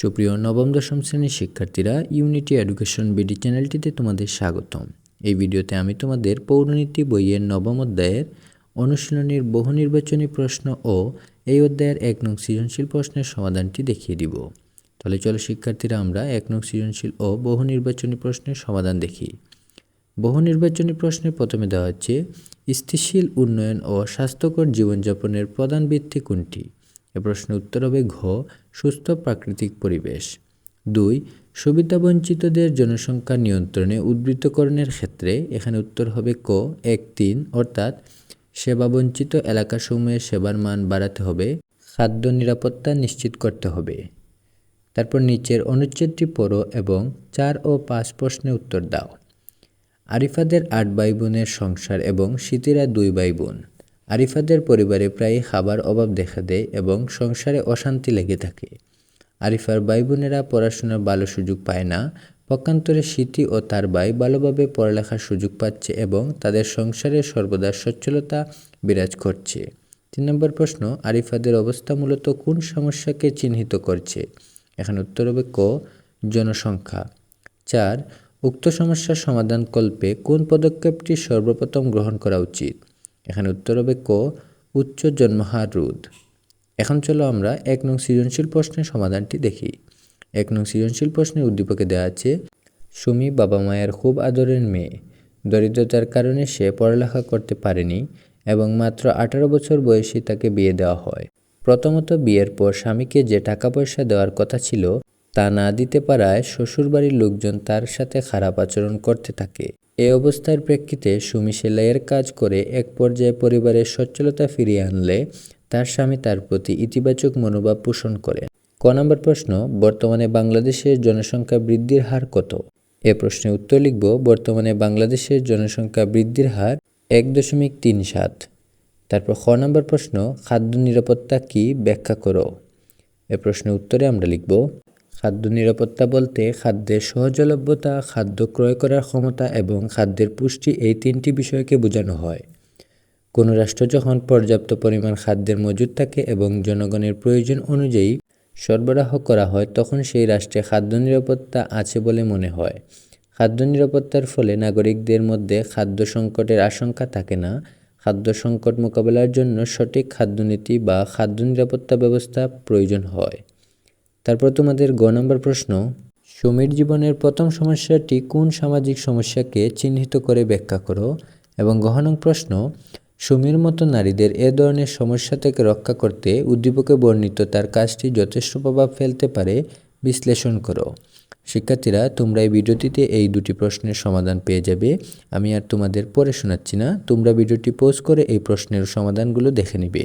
সুপ্রিয় নবম, দশম শ্রেণির শিক্ষার্থীরা ইউনিটি এডুকেশন বিডি চ্যানেলটিতে তোমাদের স্বাগতম। এই ভিডিওতে আমি তোমাদের পৌরনীতি বইয়ের নবম অধ্যায়ের অনুশীলনীর বহু নির্বাচনী প্রশ্ন ও এই অধ্যায়ের এক নং সৃজনশীল প্রশ্নের সমাধানটি দেখিয়ে দিব। তাহলে চলো শিক্ষার্থীরা, আমরা এক নং সৃজনশীল ও বহু নির্বাচনী প্রশ্নের সমাধান দেখি। বহু নির্বাচনী প্রশ্নে প্রথমে দেওয়া হচ্ছে, স্থিতিশীল উন্নয়ন ও স্বাস্থ্যকর জীবনযাপনের প্রধান ভিত্তি কোনটি? এ প্রশ্নের উত্তর হবে ঘ, সুস্থ প্রাকৃতিক পরিবেশ। দুই সুবিধাবঞ্চিতদের জনসংখ্যা নিয়ন্ত্রণে উদ্বৃত্তকরণের ক্ষেত্রে এখানে উত্তর হবে ক, এক, তিন, অর্থাৎ সেবাবঞ্চিত এলাকাসমূহে সেবার মান বাড়াতে হবে, খাদ্য নিরাপত্তা নিশ্চিত করতে হবে। তারপর নিচের অনুচ্ছেদটি পড়ো এবং চার ও পাঁচ প্রশ্নে উত্তর দাও। আরিফাদের আট ভাই বোনের সংসার এবং শীতিরা দুই ভাই বোন। আরিফাদের পরিবারে প্রায়ই খাবার অভাব দেখা দেয় এবং সংসারে অশান্তি লেগে থাকে। আরিফার ভাই বোনেরা পড়াশোনার ভালো সুযোগ পায় না, পক্ষান্তরে স্মৃতি ও তার ভাই ভালোভাবে পড়ালেখার সুযোগ পাচ্ছে এবং তাদের সংসারে সর্বদা সচ্ছলতা বিরাজ করছে। তিন নম্বর প্রশ্ন, আরিফাদের অবস্থা মূলত কোন সমস্যাকে চিহ্নিত করছে? এখানে উত্তর হবে ক, জনসংখ্যা। চার, উক্ত সমস্যার সমাধান কল্পে কোন পদক্ষেপটি সর্বপ্রথম গ্রহণ করা উচিত? এখানে উত্তর হবে ক, উচ্চ জন্মহার রোধ। এখন চলো আমরা এক নং সৃজনশীল প্রশ্নের সমাধানটি দেখি। এক নং সৃজনশীল প্রশ্নের উদ্দীপকে দেওয়া আছে, সুমি বাবা মায়ের খুব আদরের মেয়ে। দরিদ্রতার কারণে সে পড়ালেখা করতে পারেনি এবং মাত্র আঠারো বছর বয়সে তাকে বিয়ে দেওয়া হয়। প্রথমত বিয়ের পর স্বামীকে যে টাকা পয়সা দেওয়ার কথা ছিল, তা না দিতে পারায় শ্বশুরবাড়ির লোকজন তার সাথে খারাপ আচরণ করতে থাকে। এ অবস্থার প্রেক্ষিতে সুমি সেলাইয়ের কাজ করে এক পর্যায়ে পরিবারের সচ্ছলতা ফিরিয়ে আনলে তার স্বামী তার প্রতি ইতিবাচক মনোভাব পোষণ করেন ক নম্বর প্রশ্ন, বর্তমানে বাংলাদেশের জনসংখ্যা বৃদ্ধির হার কত? এ প্রশ্নের উত্তর লিখব, বর্তমানে বাংলাদেশের জনসংখ্যা বৃদ্ধির হার এক দশমিক তিন সাত। তারপর খ নম্বর প্রশ্ন, খাদ্য নিরাপত্তা কি ব্যাখ্যা করো? এ প্রশ্নের উত্তরে আমরা লিখব খাদ্য নিরাপত্তা বলতে খাদ্যের সহজলভ্যতা, খাদ্য ক্রয় করার ক্ষমতা এবং খাদ্যের পুষ্টি এই তিনটি বিষয়কে বোঝানো হয়। কোনো রাষ্ট্র যখন পর্যাপ্ত পরিমাণ খাদ্যের মজুদ থাকে এবং জনগণের প্রয়োজন অনুযায়ী সরবরাহ করা হয়, তখন সেই রাষ্ট্রে খাদ্য নিরাপত্তা আছে বলে মনে হয়। খাদ্য নিরাপত্তার ফলে নাগরিকদের মধ্যে খাদ্য সংকটের আশঙ্কা থাকে না। খাদ্য সংকট মোকাবেলার জন্য সঠিক খাদ্যনীতি বা খাদ্য নিরাপত্তা ব্যবস্থা প্রয়োজন হয়। তারপর তোমাদের গ নম্বর প্রশ্ন, সুমির জীবনের প্রথম সমস্যাটি কোন সামাজিক সমস্যাকে চিহ্নিত করে ব্যাখ্যা করো? এবং গহনং প্রশ্ন, সুমির মতো নারীদের এ ধরনের সমস্যা থেকে রক্ষা করতে উদ্দীপকে বর্ণিত তার কাজটি যথেষ্ট প্রভাব ফেলতে পারে, বিশ্লেষণ করো। শিক্ষার্থীরা, তোমরা এই ভিডিওটিতে এই দুটি প্রশ্নের সমাধান পেয়ে যাবে। আমি আর তোমাদের পরে শোনাচ্ছি না, তোমরা ভিডিওটি পোস্ট করে এই প্রশ্নের সমাধানগুলো দেখে নিবে।